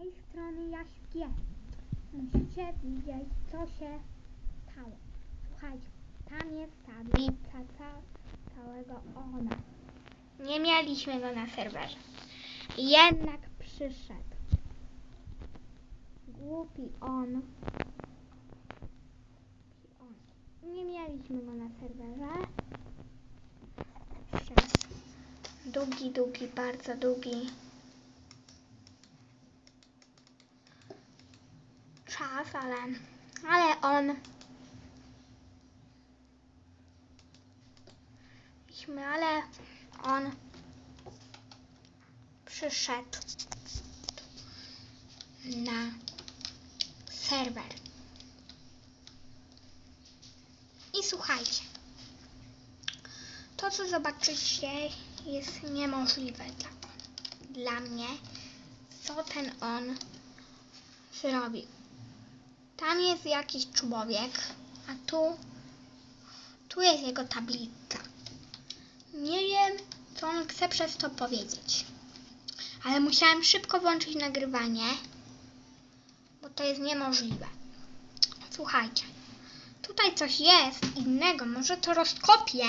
tej strony jest. Musicie widzieć, co się stało. Słuchajcie, tam jest tablica ca całego ona. Nie mieliśmy go na serwerze. Jednak przyszedł. Głupi on. Nie mieliśmy go na serwerze. Długi, długi, bardzo długi czas, ale, ale on Mieliśmy, ale on przyszedł na serwer. I słuchajcie, to co zobaczycie jest niemożliwe dla, dla mnie, co ten on zrobił. Tam jest jakiś człowiek, a tu, tu jest jego tablica. Nie wiem, co on chce przez to powiedzieć. Ale musiałem szybko włączyć nagrywanie, bo to jest niemożliwe. Słuchajcie, tutaj coś jest innego. Może to rozkopię,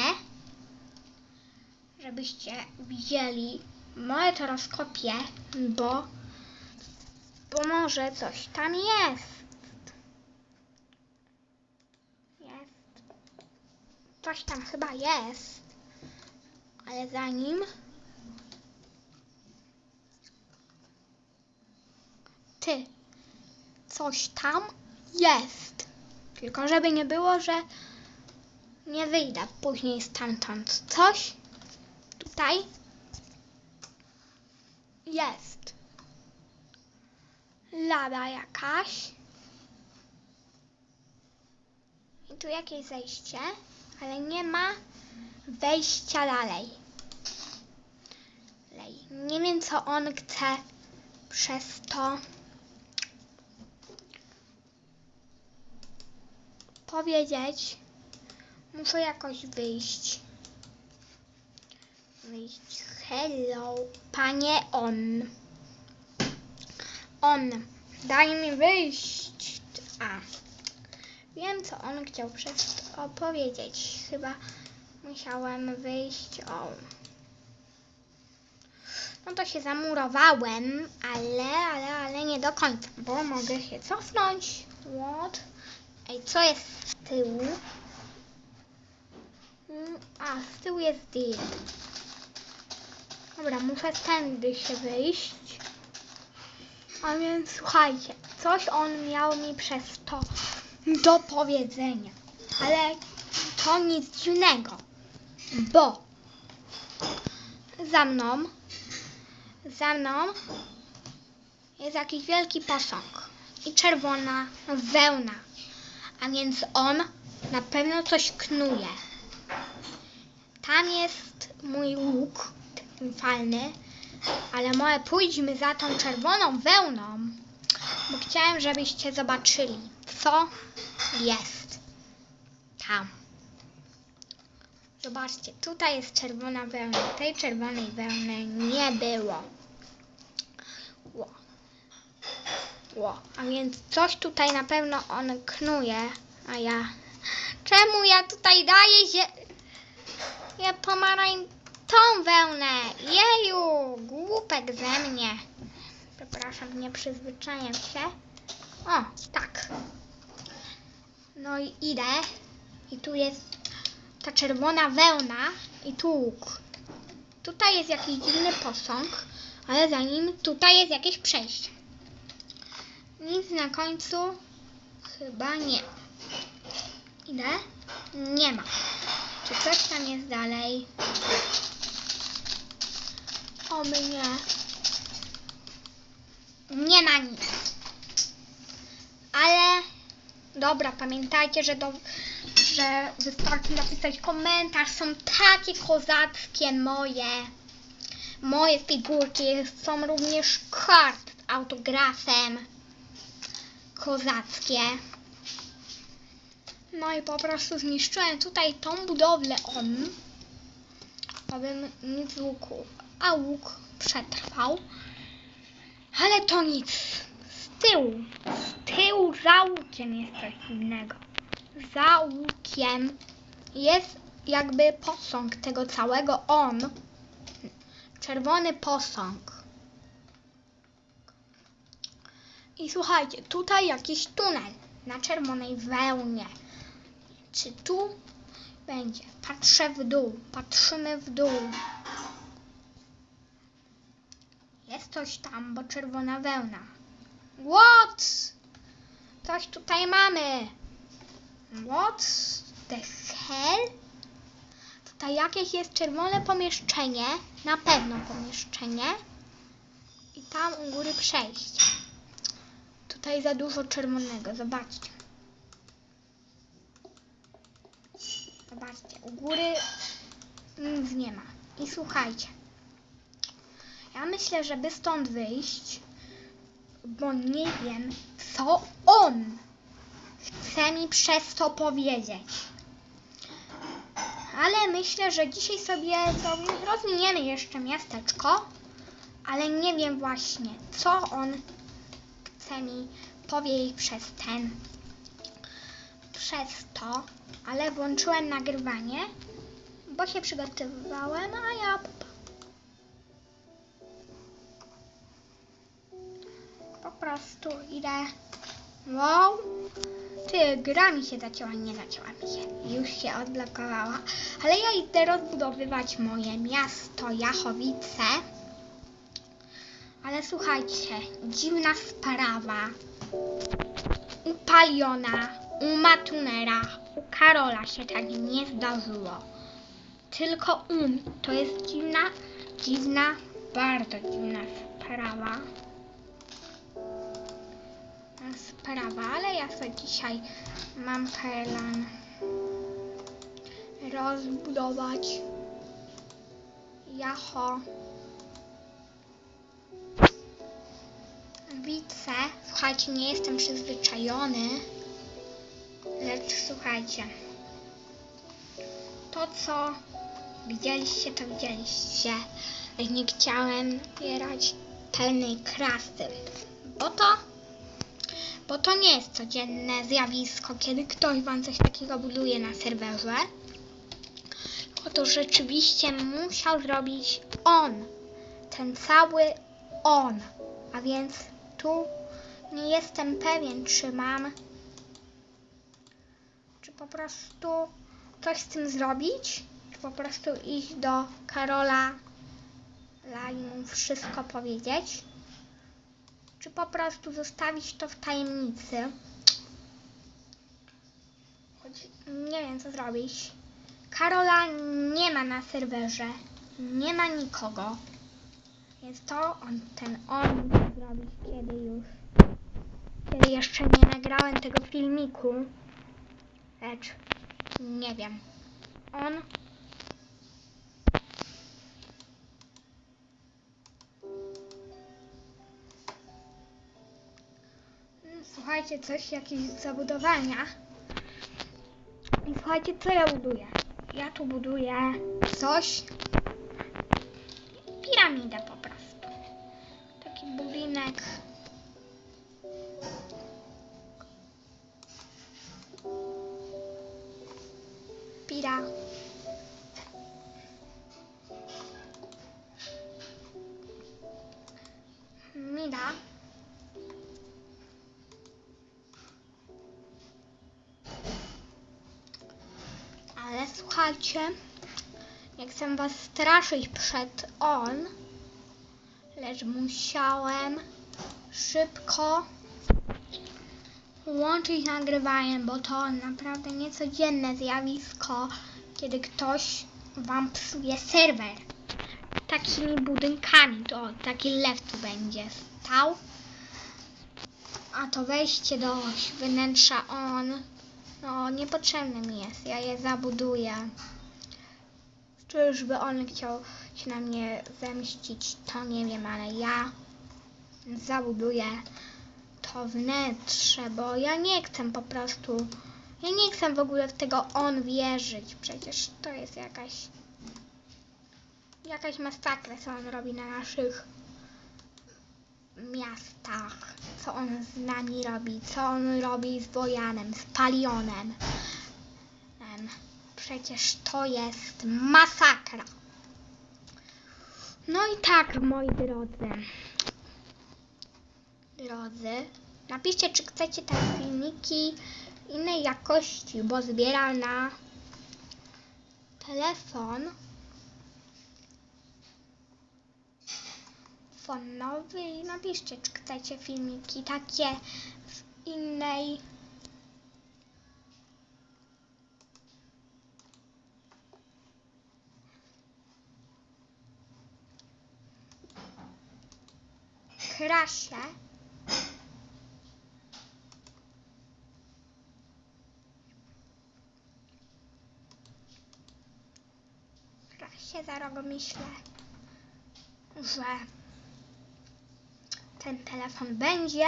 żebyście widzieli. Moje to rozkopię, bo, bo może coś tam jest. Coś tam chyba jest. Ale zanim ty coś tam jest. Tylko żeby nie było, że nie wyjdę później stamtąd. Coś tutaj jest. Lada jakaś. I tu jakieś zejście, ale nie ma wejścia dalej. Lej. Nie wiem, co on chce przez to powiedzieć. Muszę jakoś wyjść. Wyjść. Hello, panie on. On. Daj mi wyjść. A. Wiem, co on chciał przez to powiedzieć. Chyba musiałem wyjść. O. No to się zamurowałem, ale, ale, ale nie do końca, bo mogę się cofnąć. What? Ej, co jest z tyłu? Mm, A, z tyłu jest deal. Dobra, muszę tędy się wyjść. A więc słuchajcie, coś on miał mi przez to do powiedzenia. Ale to nic dziwnego, bo za mną, za mną jest jakiś wielki posąg i czerwona wełna. A więc on na pewno coś knuje. Tam jest mój łuk, ten falny, ale może pójdźmy za tą czerwoną wełną, bo chciałem, żebyście zobaczyli, co jest tam. Zobaczcie, tutaj jest czerwona wełna. Tej czerwonej wełny nie było. Ło. Ło. A więc coś tutaj na pewno on knuje, a ja... Czemu ja tutaj daję się... Ja tą wełnę. Jeju, głupek ze mnie. Przepraszam, nie przyzwyczajam się. O, tak. No i idę. I tu jest ta czerwona wełna i tu łuk. Tutaj jest jakiś dziwny posąg, ale za nim tutaj jest jakieś przejście. Nic na końcu chyba nie. Idę? Nie ma. Czy coś tam jest dalej? O mnie. Nie ma nic. Ale dobra, pamiętajcie, że, do, że wystarczy napisać komentarz. Są takie kozackie moje. Moje figurki są również kart z autografem. Kozackie. No i po prostu zniszczyłem tutaj tą budowlę on. Abym nic z łuku. A łuk przetrwał. Ale to nic. Z tyłu. Z tyłu za łukiem jest coś innego. Za łukiem jest jakby posąg tego całego on. Czerwony posąg. I słuchajcie, tutaj jakiś tunel na czerwonej wełnie. Czy tu będzie? Patrzę w dół, patrzymy w dół. Jest coś tam, bo czerwona wełna. What? Coś tutaj mamy. What the hell? Tutaj jakieś jest czerwone pomieszczenie, na pewno pomieszczenie. I tam u góry przejście. Tutaj za dużo czerwonego, zobaczcie. Zobaczcie, u góry nic nie ma. I słuchajcie. Ja myślę, żeby stąd wyjść, bo nie wiem, co on chce mi przez to powiedzieć. Ale myślę, że dzisiaj sobie rozwiniemy jeszcze miasteczko, ale nie wiem właśnie, co on chce mi powiedzieć przez ten, przez to, ale włączyłem nagrywanie, bo się przygotowywałem, a ja po prostu idę. Wow! Ty, gra mi się zacięła, nie zacięła mi się. Już się odblokowała. Ale ja idę rozbudowywać moje miasto Jachowice. Ale słuchajcie, dziwna sprawa. U Paliona, u Matunera, u Karola się tak nie zdarzyło. Tylko u mnie. To jest dziwna, dziwna, bardzo dziwna sprawa. Sprawa, ale ja sobie dzisiaj mam plan rozbudować Jacho Wice. Słuchajcie, nie jestem przyzwyczajony, lecz słuchajcie. To, co widzieliście, to widzieliście. Nie chciałem zbierać pełnej krasy, bo to, bo to nie jest codzienne zjawisko, kiedy ktoś wam coś takiego buduje na serwerze. Tylko to rzeczywiście musiał zrobić on. Ten cały on. A więc tu nie jestem pewien, czy mam, czy po prostu coś z tym zrobić, czy po prostu iść do Karola i mu wszystko powiedzieć, czy po prostu zostawić to w tajemnicy. Choć nie wiem, co zrobić. Karola nie ma na serwerze, nie ma nikogo. Więc to on, ten on musi zrobić kiedy już. Kiedy jeszcze nie nagrałem tego filmiku. Lecz nie wiem. On. Słuchajcie, coś, jakieś zabudowania. I słuchajcie, co ja buduję. Ja tu buduję coś, piramidę po prostu. Taki budynek. Słuchajcie, nie chcę was straszyć przed on, lecz musiałem szybko łączyć nagrywanie, bo to naprawdę niecodzienne zjawisko, kiedy ktoś wam psuje serwer takimi budynkami. To taki lew tu będzie stał. A to wejście do wnętrza on, no niepotrzebne mi jest. Ja je zabuduję. Czyżby on chciał się na mnie zemścić, to nie wiem, ale ja zabuduję to wnętrze, bo ja nie chcę po prostu, ja nie chcę w ogóle w tego on wierzyć, przecież to jest jakaś, jakaś masakra, co on robi na naszych miastach, co on z nami robi, co on robi z Wojanem, z Palionem. Em, Przecież to jest masakra. No i tak, moi drodzy. Drodzy, napiszcie, czy chcecie te filmiki innej jakości, bo zbieram na telefon. Telefon nowy i napiszcie, czy chcecie filmiki takie w innej krasie. Krasie za rok myślę, że ten telefon będzie.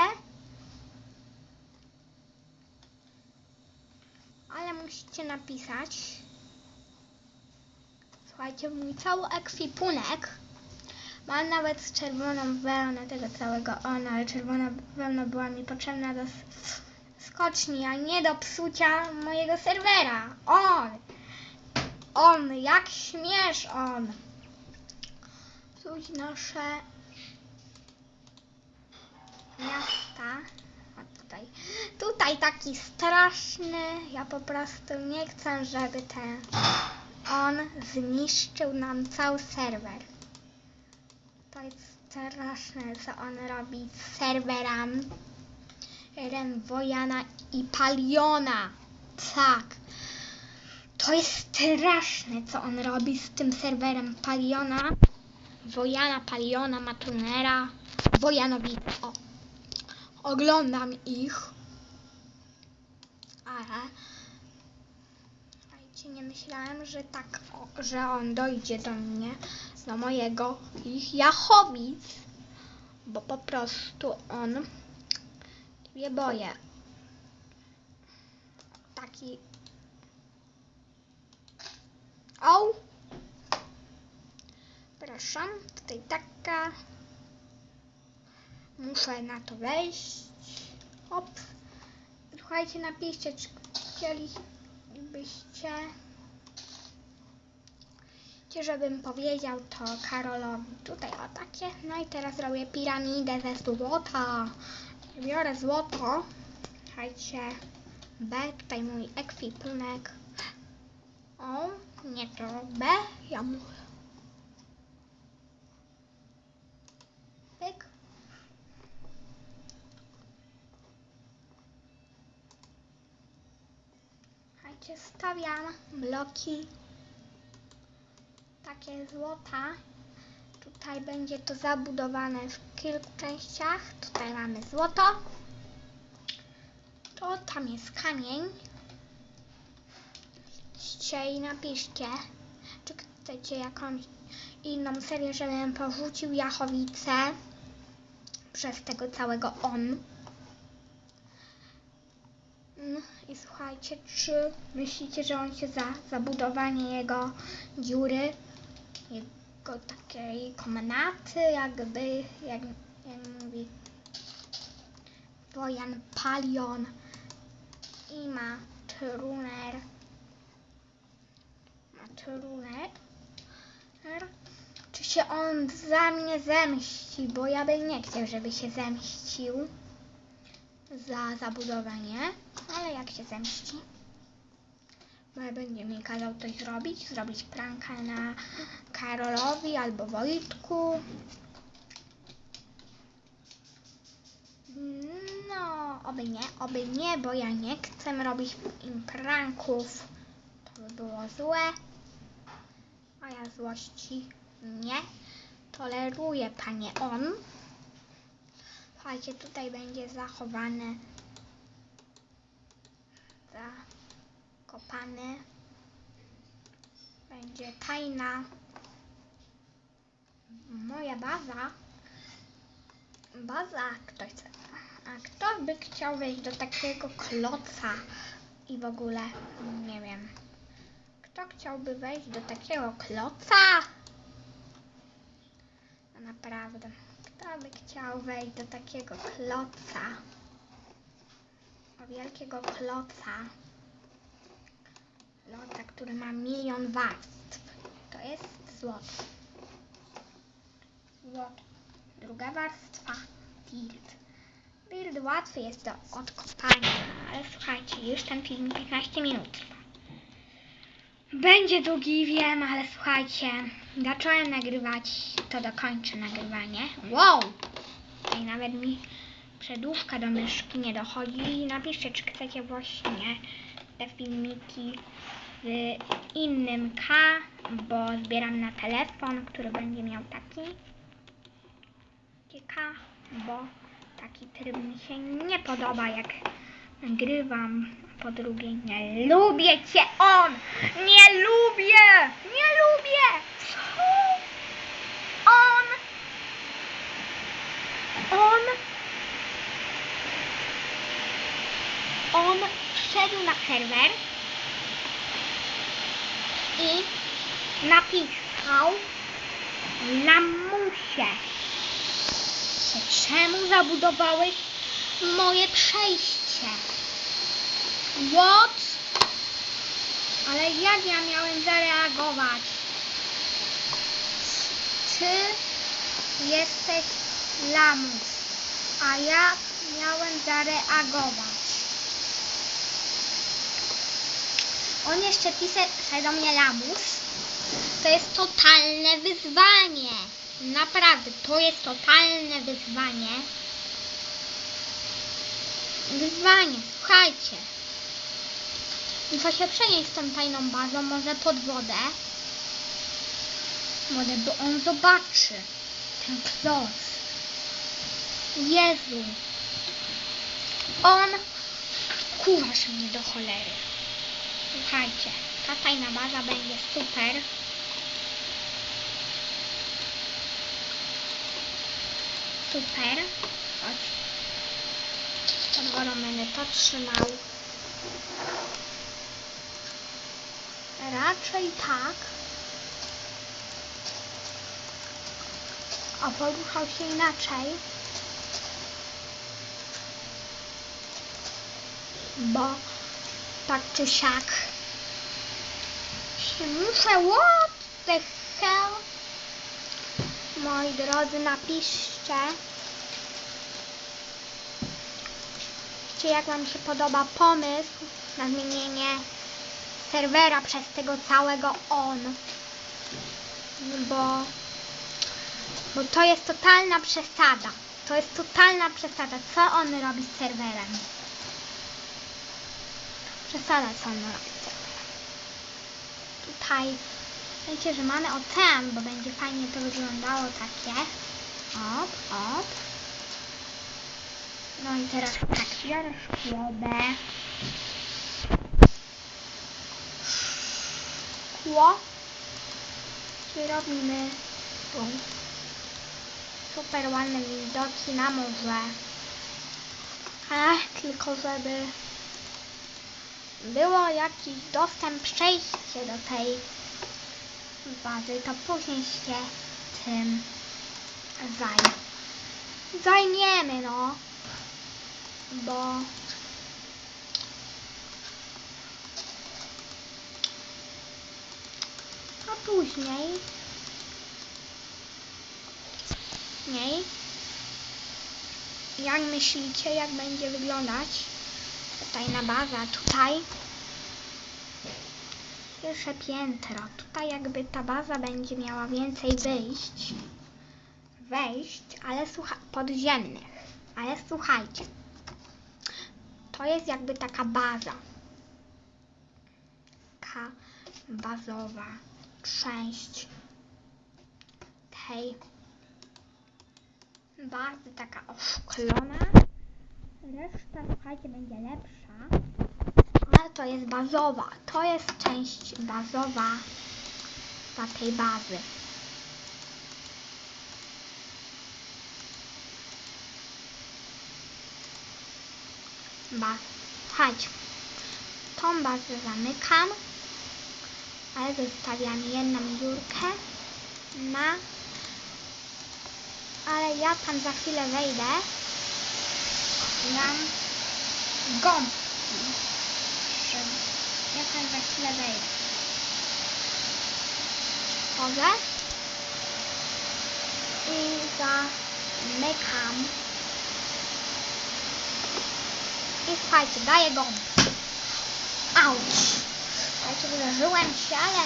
Ale musicie napisać. Słuchajcie, mój cały ekwipunek. Mam nawet czerwoną wełnę tego całego ona, ale czerwona wełna była mi potrzebna do skoczni, a nie do psucia mojego serwera. On! On! Jak śmiesz on! Psuć nasze miasta. O, tutaj. Tutaj taki straszny. Ja po prostu nie chcę, żeby ten on zniszczył nam cały serwer. To jest straszne, co on robi z serwerami. Ren Wojana i Paliona. Tak. To jest straszne, co on robi z tym serwerem Paliona. Wojana, Paliona, Matunera, Wojanowice. O. Oglądam ich. Ale słuchajcie, nie myślałem, że tak, o, że on dojdzie do mnie, do mojego ich Jachowic, bo po prostu on mnie boję. Taki o! Proszę, tutaj taka. Muszę na to wejść. Hop. Słuchajcie, napiszcie, czy chcielibyście, żebym powiedział to Karolowi. Tutaj o takie. No i teraz robię piramidę ze złota. Biorę złoto. Słuchajcie. B, tutaj mój ekwipunek. O, nie to B, ja mu. Słuchajcie, stawiam bloki takie złota. Tutaj będzie to zabudowane w kilku częściach. Tutaj mamy złoto. To tam jest kamień. Idźcie i napiszcie, czy chcecie jakąś inną serię, żebym porzucił Jachowicę przez tego całego on. Mm, I słuchajcie, czy myślicie, że on się za zabudowanie jego dziury, jego takiej komnaty, jakby, jak, jak mówi Wojan Palion i ma truner, ma truner, czy się on za mnie zemści, bo ja bym nie chciał, żeby się zemścił za zabudowanie, ale jak się zemści, będzie mi kazał coś zrobić, zrobić pranka na Karolowi albo Wojtku. No, oby nie, oby nie, bo ja nie chcę robić im pranków. To by było złe. A ja złości nie toleruję, panie on. Słuchajcie, tutaj będzie zachowane, zakopane, będzie tajna moja baza. Baza, ktoś chce. A kto by chciał wejść do takiego kloca i w ogóle, nie wiem. Kto chciałby wejść do takiego kloca? No naprawdę. Kto by chciał wejść do takiego kloca? Wielkiego kloca. Kloca, który ma milion warstw. To jest złoto. Złoto. Druga warstwa. Dirt. Dirt łatwy jest do odkopania, ale słuchajcie, już ten film 15 minut. Będzie długi, wiem, ale słuchajcie, zacząłem nagrywać, to dokończę nagrywanie. Wow! I nawet mi przedówka do myszki nie dochodzi. Napiszcie, czy chcecie właśnie te filmiki w innym K, bo zbieram na telefon, który będzie miał taki K, bo taki tryb mi się nie podoba, jak nagrywam. Po drugie, nie lubię cię on! Nie lubię! Co? On! On! On wszedł na serwer i napisał lamusie. Czemu zabudowałeś moje przejście? What? Ale jak ja miałem zareagować? Ty jesteś lamus, a ja miałem zareagować. On jeszcze pisze do mnie lamus. To jest totalne wyzwanie. Naprawdę, to jest totalne wyzwanie. Wyzwanie, słuchajcie. Muszę się przenieść z tą tajną bazą, może pod wodę. Wodę, bo on zobaczy. Ten kloc. Jezu. On kuwasz mnie do cholery. Słuchajcie, ta tajna baza będzie super. Super. Chodź. Wodą będę to trzymał. Raczej tak. A poruszał się inaczej. Bo tak czy siak się muszę what the hell moi drodzy napiszcie Czy jak wam się podoba pomysł na zmienienie serwera przez tego całego on. Bo bo to jest totalna przesada. To jest totalna przesada co on robi z serwerem przesada co on robi z serwerem tutaj wiecie, że mamy ocean bo będzie fajnie to wyglądało takie op, op. No i teraz tak, biorę szkłobę szkło. I robimy tu super ładne widoki na morze. Ech, tylko żeby było jakiś dostęp, przejście do tej bazy, to później się tym zajmę. Zajmiemy, no. Bo a później niej jak myślicie, jak będzie wyglądać tajna baza tutaj pierwsze piętro. Tutaj jakby ta baza będzie miała więcej wyjść wejść, ale słucha podziemnych. Ale słuchajcie to jest jakby taka baza. Taka bazowa część tej bazy taka oszklona. Reszta, słuchajcie, będzie lepsza. Ale to jest bazowa. To jest część bazowa dla tej bazy. Ba Słuchajcie. Tą bazę zamykam. Ale zostawiam jedną dziurkę na ale ja tam za chwilę wejdę. Mam gąbki. Żeby... Ja tam za chwilę wejdę. Wchodzę. I zamykam. I słuchajcie, daję gąbki. Auć! Słuchajcie, wydarzyłem się, ale,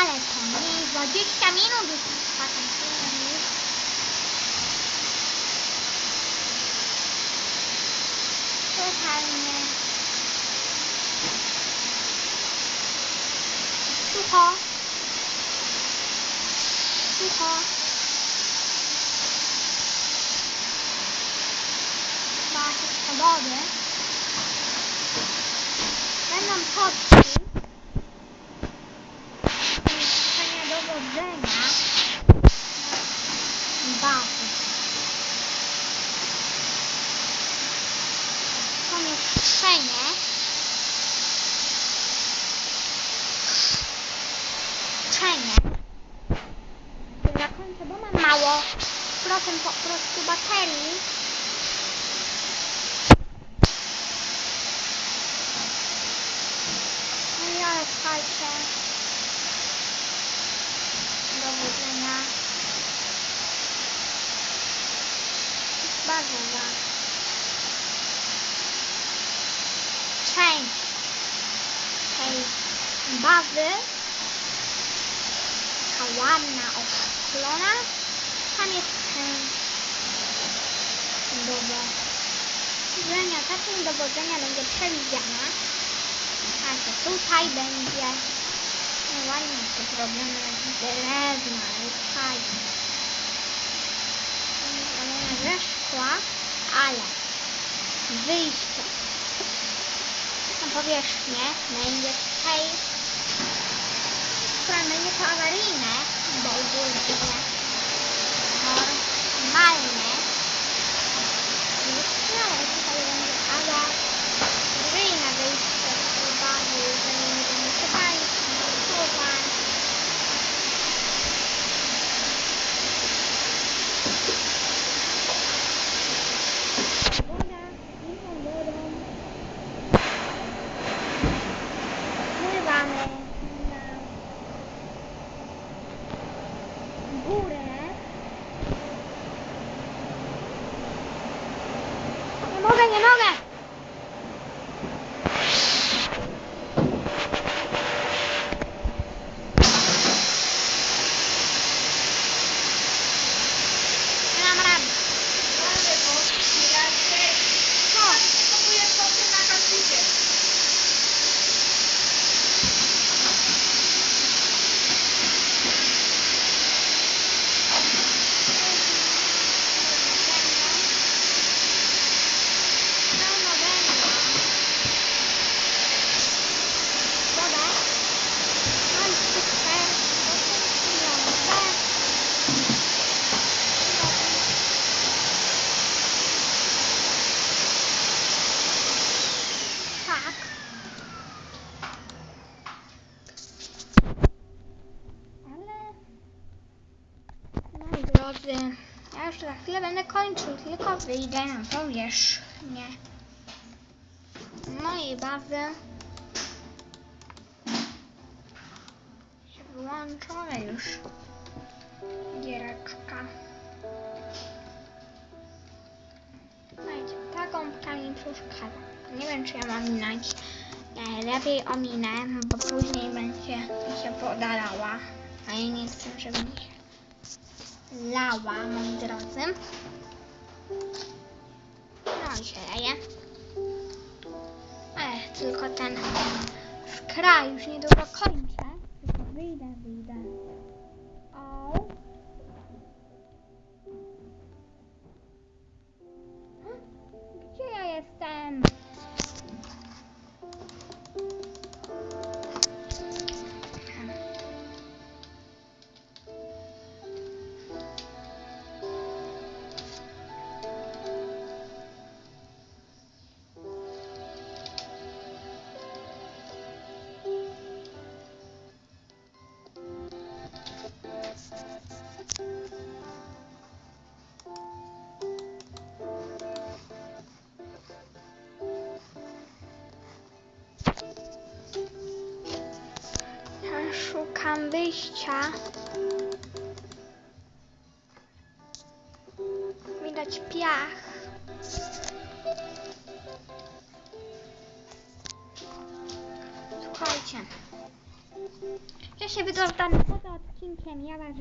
ale to nie 20 minut już พันไงลูกคอลูกคอมาจะกระบอกเนี่ยแนะนำชอ Ważne. Część tej bazy. Taka ładna, oszklona. Tam jest część dowodzenia. Ta dowodzenia będzie przewidziana. Tutaj będzie no ładnie to zrobione z drewna i fajnie. Będzie Zrobione ze ale wyjście na powierzchnię będzie które będzie to awaryjne, bo ogólnie normalne. Wyjście, ale tutaj będzie awaryjne wyjście z tej bazy, jeżeli nie będziemy się bali, montować. Woda, zimną wodą. Pływamy na górę. Nie mogę, nie mogę! Nie dam rady. Co? Pełno węgla. Wodę. Mam sztuczkę. Tak. Ale... Moi drodzy, ja już za chwilę będę kończył, tylko wyjdę na powierzchnię mojej bazy. Się wyłączona już giereczka. Słuchajcie, ta gąbka mi przeszkadza. Nie wiem, czy ja mam minąć. Nie, lepiej ominę, bo później będzie się podalała. A ja nie chcę, żeby mi się lała, moi drodzy. No i się leje. Ech, tylko ten skraj już niedługo kończę. Tylko wyjdę, Wyjścia. Widać piach. Słuchajcie. Ja się wydostałem poza odcinkiem, ja ważę